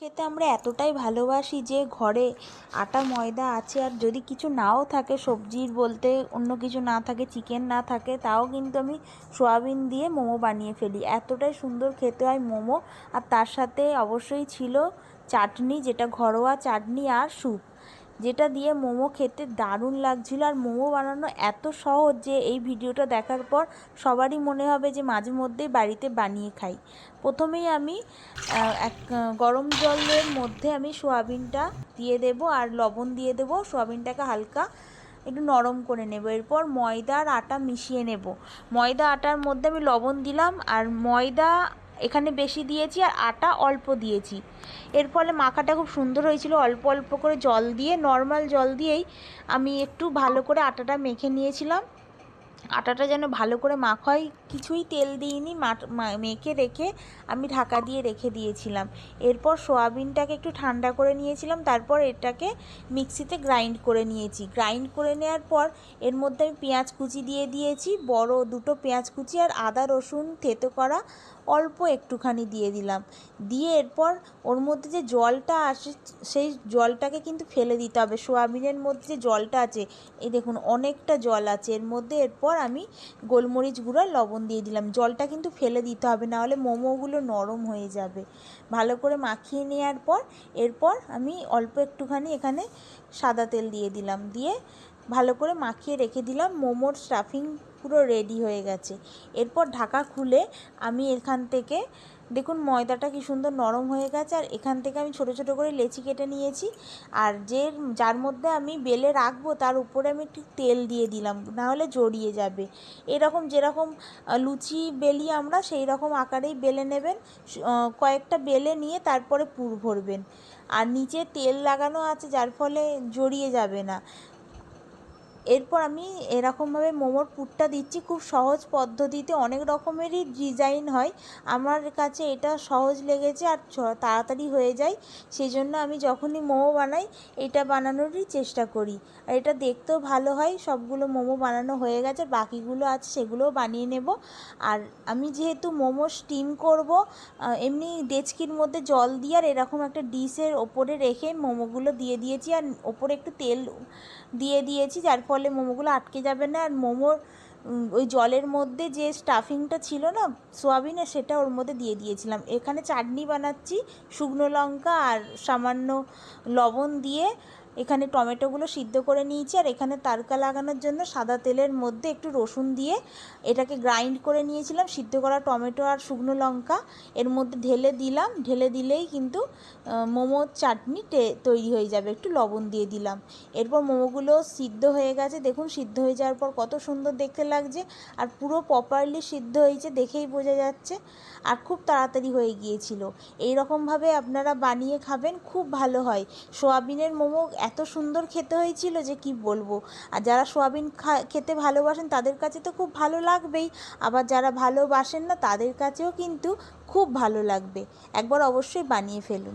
খেতে আমরা এতটাই ভালোবাসি যে ঘরে আটা, ময়দা আছে আর যদি কিছু নাও থাকে, সবজির বলতে অন্য কিছু না থাকে চিকেন না থাকে, তাও কিন্তু আমি সোয়াবিন দিয়ে মোমো বানিয়ে ফেলি। এতটাই সুন্দর খেতে হয় মোমো। আর তার সাথে অবশ্যই ছিল চাটনি, যেটা ঘরোয়া চাটনি আর স্যুপ। যেটা দিয়ে মোমো খেতে দারুণ লাগছিল। আর মোমো বানানো এত সহজ যে এই ভিডিওটা দেখার পর সবারই মনে হবে যে মাঝে মধ্যেই বাড়িতে বানিয়ে খাই। প্রথমেই আমি এক, গরম জলের মধ্যে আমি সোয়াবিনটা দিয়ে দেব আর লবণ দিয়ে দেব। সোয়াবিনটাকে হালকা একটু নরম করে নেব। এরপর ময়দা আর আটা মিশিয়ে নেব। ময়দা আটার মধ্যে আমি লবণ দিলাম আর ময়দা এখানে বেশি দিয়েছি আর আটা অল্প দিয়েছি। এর ফলে মাখাটা খুব সুন্দর হয়েছিল। অল্প অল্প করে জল দিয়ে নর্মাল জল দিয়েই আমি একটু ভালো করে আটাটা মেখে নিয়েছিলাম। আটাটা যেন ভালো করে মাখা হয় কিছুই তেল দিইনি মেখে রেখে আমি ঢাকা দিয়ে রেখে দিয়েছিলাম। এরপর সোয়াবিনটাকে একটু ঠান্ডা করে নিয়েছিলাম, তারপর এটাকে মিক্সিতে গ্রাইন্ড করে নিয়েছি। গ্রাইন্ড করে নেওয়ার পর এর মধ্যে আমি পেঁয়াজ কুচি দিয়ে দিয়েছি, বড় দুটো পেঁয়াজ কুচি আর আদা রসুন থেতো করা অল্প একটুখানি দিয়ে দিলাম। দিয়ে এরপর ওর মধ্যে যে জলটা আসে, সেই জলটাকে কিন্তু ফেলে দিতে হবে। সোয়াবিনের মধ্যে যে জলটা আছে, এই দেখুন অনেকটা জল আছে। এর মধ্যে এরপর আমি গোলমরিচ গুঁড়ো লবণ দিয়ে দিলাম। জলটা কিন্তু ফেলে দিতে হবে না হলে মোমোগুলো নরম হয়ে যাবে। ভালো করে মাখিয়ে নেওয়ার পর, এরপর আমি অল্প একটুখানি এখানে সাদা তেল দিয়ে দিলাম। দিয়ে ভালো করে মাখিয়ে রেখে দিলাম। মোমোর স্টাফিং পুরো রেডি হয়ে গেছে। এরপর ঢাকা খুলে আমি এখান থেকে, দেখুন ময়দাটা কি সুন্দর নরম হয়ে গেছে, আর এখান থেকে আমি ছোট ছোট করে লেচি কেটে নিয়েছি। আর যে, যার মধ্যে আমি বেলে রাখব, তার উপরে আমি একটু তেল দিয়ে দিলাম, নাহলে জড়িয়ে যাবে। এরকম যেরকম লুচি বেলি আমরা, সেই রকম আকারেই বেলে নেবেন। কয়েকটা বেলে নিয়ে তারপরে পুর ভরবেন। আর নিচে তেল লাগানো আছে, যার ফলে জড়িয়ে যাবে না। এরপর আমি এরকমভাবে মোমোর পুরটা দিচ্ছি। খুব সহজ পদ্ধতিতে অনেক রকমেরই ডিজাইন হয়। আমার কাছে এটা সহজ লেগেছে আর তাড়াতাড়ি হয়ে যায়। সেই জন্য আমি যখনই মোমো বানাই, এটা বানানোরই চেষ্টা করি। আর এটা দেখতেও ভালো হয়, সবগুলো মোমো বানানো হয়ে গেছে বাকিগুলো আছে সেগুলোও বানিয়ে নেব। আর আমি যেহেতু মোমো স্টিম করব এমনি ডেচকির মধ্যে জল দিয়ে আর এরকম একটা ডিশের ওপরে রেখে মোমোগুলো দিয়ে দিয়েছি। আর ওপরে একটু তেল দিয়ে দিয়েছি, যার ফলে মোমোগুলো আটকে যাবে না। আর মোমোর ওই জলের মধ্যে যে স্টাফিংটা ছিল না, সোয়াবিনে সেটা ওর মধ্যে দিয়ে দিয়েছিলাম। এখানে চাটনি বানাচ্ছি, শুকনো লঙ্কা আর সামান্য লবণ দিয়ে এখানে টমেটোগুলো সিদ্ধ করে নিয়েছি, আর এখানে তারকা লাগানোর জন্য সাদা তেলের মধ্যে একটু রসুন দিয়ে এটাকে গ্রাইন্ড করে নিয়েছিলাম, সিদ্ধ করা টমেটো আর শুকনো লঙ্কা। এর মধ্যে ঢেলে দিলাম, ঢেলে দিলেই কিন্তু মোমোর চাটনি তৈরি হয়ে যাবে। একটু লবণ দিয়ে দিলাম। এরপর মোমোগুলো সিদ্ধ হয়ে গেছে। দেখুন, সিদ্ধ হয়ে যাওয়ার পর কত সুন্দর দেখতে লাগছে, আর পুরো প্রপারলি সিদ্ধ হয়েছে দেখেই বোঝা যাচ্ছে, আর খুব তাড়াতাড়ি হয়ে গিয়েছিল। এই রকমভাবে আপনারা বানিয়ে খাবেন, খুব ভালো হয়। সোয়াবিনের মোমো এত সুন্দর খেতে হয়েছিল যে কি বলব? আর যারা সোয়াবিন খেতে ভালোবাসেন তাদের কাছে তো খুব ভালো লাগবেই। আবার যারা ভালোবাসেন না তাদের কাছেও কিন্তু খুব ভালো লাগবে। একবার অবশ্যই বানিয়ে ফেলুন।